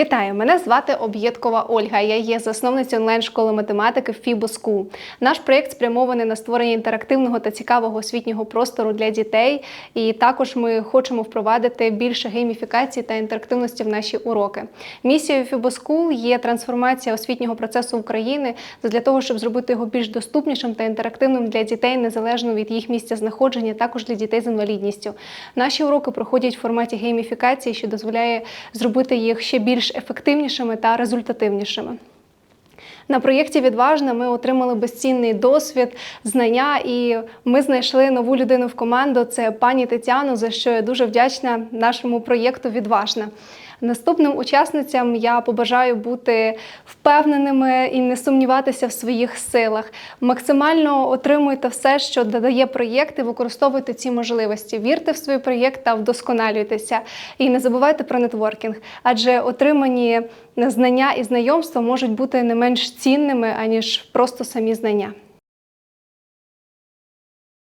Вітаю! Мене звати Об'єдкова Ольга. Я є засновницею онлайн-школи математики FIBO Наш проєкт спрямований на створення інтерактивного та цікавого освітнього простору для дітей. І також ми хочемо впровадити більше гейміфікації та інтерактивності в наші уроки. Місією FIBO є трансформація освітнього процесу України для того, щоб зробити його більш доступнішим та інтерактивним для дітей незалежно від їх місця знаходження, також для дітей з інвалідністю. Наші уроки проходять в форматі гейміфікації, що дозволяє зробити їх ще більш ефективнішими та результативнішими. На проєкті Відважна ми отримали безцінний досвід, знання, і ми знайшли нову людину в команду. Це пані Тетяну, за що я дуже вдячна нашому проєкту Відважна. Наступним учасницям я побажаю бути впевненими і не сумніватися в своїх силах. Максимально отримуйте все, що додає проєкт, і використовуйте ці можливості. Вірте в свій проєкт та вдосконалюйтеся. І не забувайте про нетворкінг, адже отримані знання і знайомства можуть бути не менш цінними, аніж просто самі знання.